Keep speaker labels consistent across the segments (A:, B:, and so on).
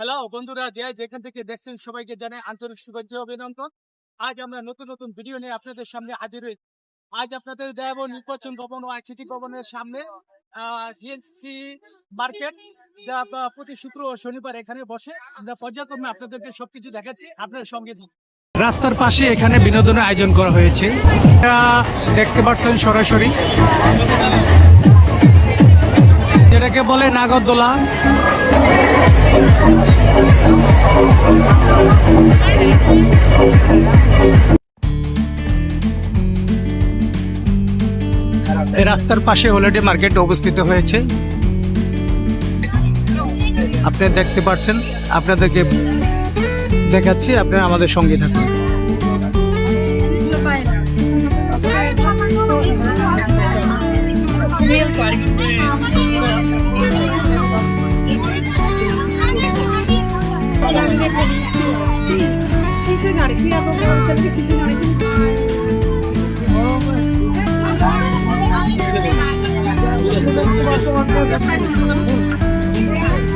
A: Hello বন্ধুরা, যে যেখান থেকে দেখছেন সবাইকে জানাই আন্তরিক শুভেচ্ছা অভিনন্দন। আজ আমরা নতুন নতুন ভিডিও নিয়ে আপনাদের সামনে হাজির হই। আজ আপনাদের দেখাবো নির্বাচন ভবন ও আইসিটি ভবনের সামনে সিএনসি মার্কেট যা প্রতি শুক্র ও শনিবার এখানে বসে। আমরা পর্যায়ক্রমে আপনাদেরকে সবকিছু দেখাচ্ছি। আপনাদের সঙ্গে রাস্তার পাশে এখানে বিনোদনের আয়োজন করা হয়েছে। দেখতে পাচ্ছেন সরাসরি। যেটাকে বলে নাগরদোলা। রাস্তার পাশে হলিডে মার্কেট অবস্থিত হয়েছে। আপনি দেখতে পাচ্ছেন, আপনাদেরকে দেখাচ্ছি, আপনারা আমাদের সঙ্গে থাকুন।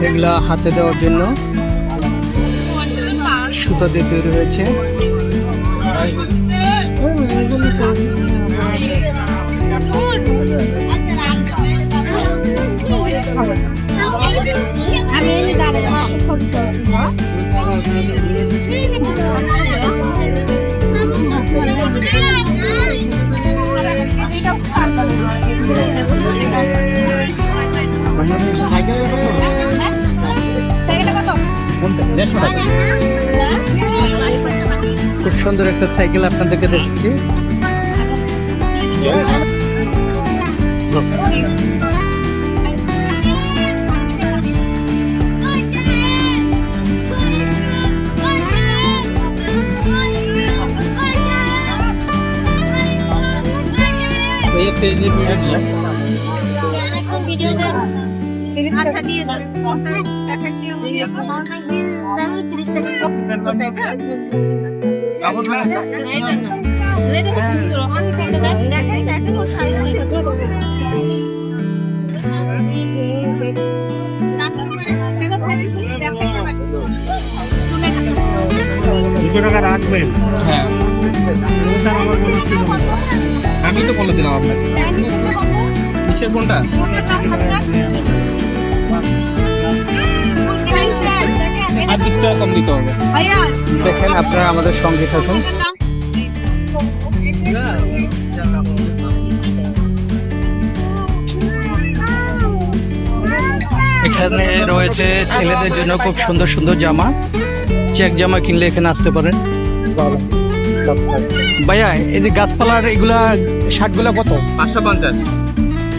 A: এগুলা হাতে দেওয়ার জন্য সুতা দিয়ে তৈরি হয়েছে। খুব সুন্দর একটা সাইকেল আপনাদেরকে দেখছি
B: আচ্ছা দিয়ে দেন দেখাইছি অনেকদিন দামি তিরিশ টাকা কফি তাই না দেখাই দেখেন ওর সাইজ
C: দুশো টাকা রাখবেন।
D: হ্যাঁ। আমি তো বলে দিলাম আপনাকে। কিসের কোনটা আর বিশ টাকা কম দিতে হবে।
A: দেখেন আপনারা আমাদের সঙ্গে থাকুন। এখানে রয়েছে ছেলেদের জন্য খুব সুন্দর সুন্দর জামা। চেক জামা কিনলে এখানে আসতে পারেন। ভাইয়া এই যে গাছপালার এগুলা শার্টগুলা কত?
D: পাঁচশো পঞ্চাশ।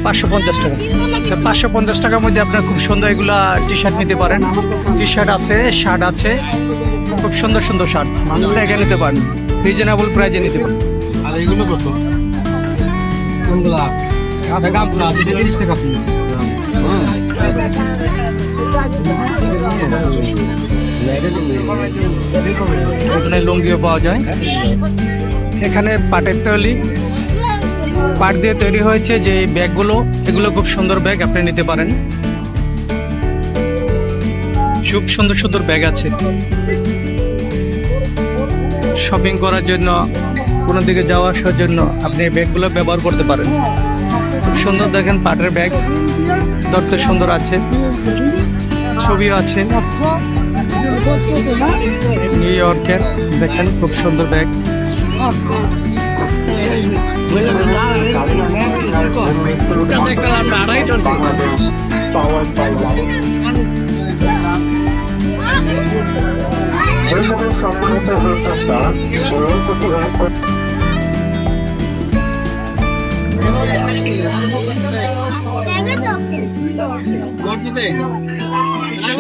A: পাঁচশো পঞ্চাশ টাকা। তো পাঁচশো পঞ্চাশ টাকার মধ্যে আপনার খুব সুন্দর এগুলা টি শার্ট নিতে পারেন। টি শার্ট আছে শার্ট আছে। খুব সুন্দর সুন্দর শার্ট মানুষটা এখানে নিতে পারেন। রিজনেবল প্রাইজে নিতে পারেন।
D: আর এগুলো কত? গামছা তিরিশ টাকা পিস
A: এখানে লুঙ্গিও পাওয়া যায়। এখানে পাটের তৈরি পাট দিয়ে তৈরি হয়েছে যে ব্যাগগুলো, এগুলো খুব সুন্দর ব্যাগ, আপনি নিতে পারেন। খুব সুন্দর সুন্দর ব্যাগ আছে। শপিং করার জন্য, কোনো দিকে যাওয়া আসার জন্য আপনি ব্যাগগুলো ব্যবহার করতে পারেন। খুব সুন্দর দেখেন পাটের ব্যাগ। দরতে সুন্দর আছে। ছবিও আছে। নিউ ইয়র্কের দেখেন খুব সুন্দর ব্যাগ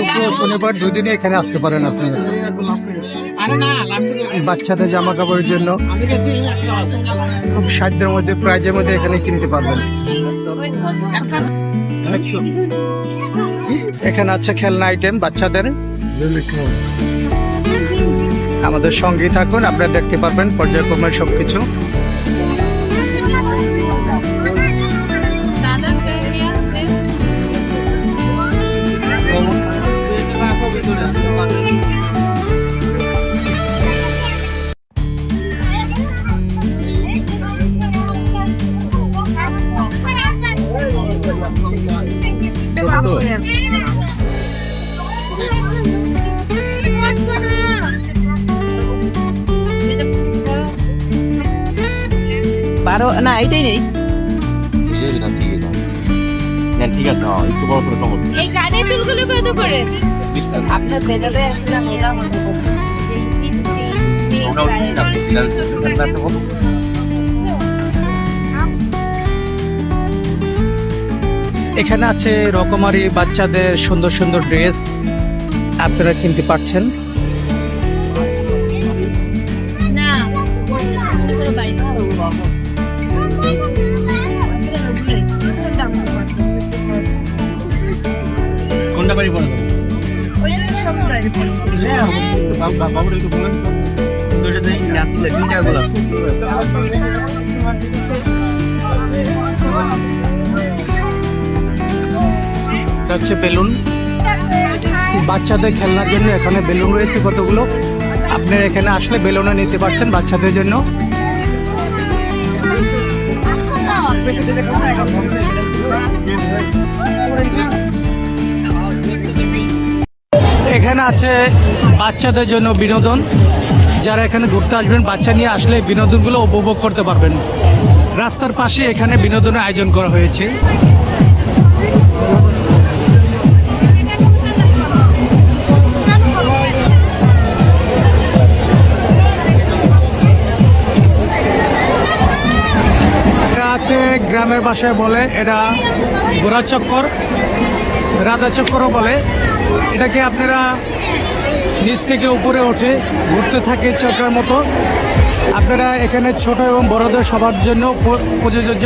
A: শুক্র শনিবার দুই দিনে এখানে আসতে পারেন আপনি। বাচ্চাদের জামা কাপড়ের জন্য খুব সাধ্যের মধ্যে প্রাইজের মধ্যে এখানে কিনতে পারবেন। এখানে আছে খেলনা আইটেম বাচ্চাদের। আমাদের সঙ্গেই থাকুন আপনারা দেখতে পারবেন পর্যায়ক্রমে সবকিছু।
E: বারো না এইটাই নেই।
D: ঠিক আছে একটু বড় করে কমল
B: এই কানের দুলগুলো কত করে
E: আপনার যেটাতে আসছিলাম ওটা
A: এখানে আছে রকমারি বাচ্চাদের সুন্দর সুন্দর ড্রেস। আপনারা কিনতে পারছেন।
B: ওই জন্য সব
C: বাবুর একটু বলেন
A: হচ্ছে বেলুন। বাচ্চাদের খেলনার জন্য এখানে বেলুন রয়েছে কতগুলো? আপনারা এখানে আসলে বেলুনও নিতে পারছেন বাচ্চাদের জন্য। এখানে আছে বাচ্চাদের জন্য বিনোদন। যারা এখানে ঘুরতে আসবেন, বাচ্চা নিয়ে আসলে বিনোদনগুলো উপভোগ করতে পারবেন। রাস্তার পাশে এখানে বিনোদনের আয়োজন করা হয়েছে। আছে গ্রামের ভাষায় বলে এটা গোড়া চক্কর, রাধা চক্করও বলে। এটাকে আপনারা নিচ থেকে উপরে ওঠে, ঘুরতে থাকে চক্রের মতো। আপনারা এখানে ছোট এবং বড়দের সবার জন্য প্রযোজ্য।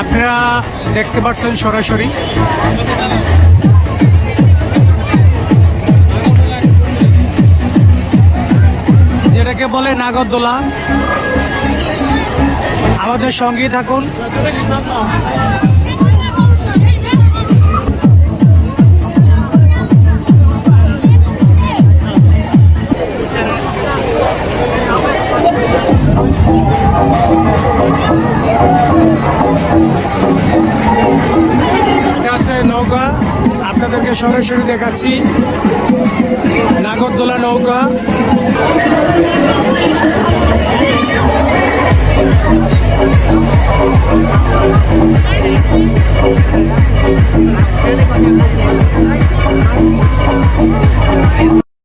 A: আপনারা দেখতে পাচ্ছেন সরাসরি। বলে নাগরদোলা। আমাদের সঙ্গেই থাকুন। নৌকা আপনাদেরকে সরাসরি দেখাচ্ছি। নাগরদোলা নৌকা।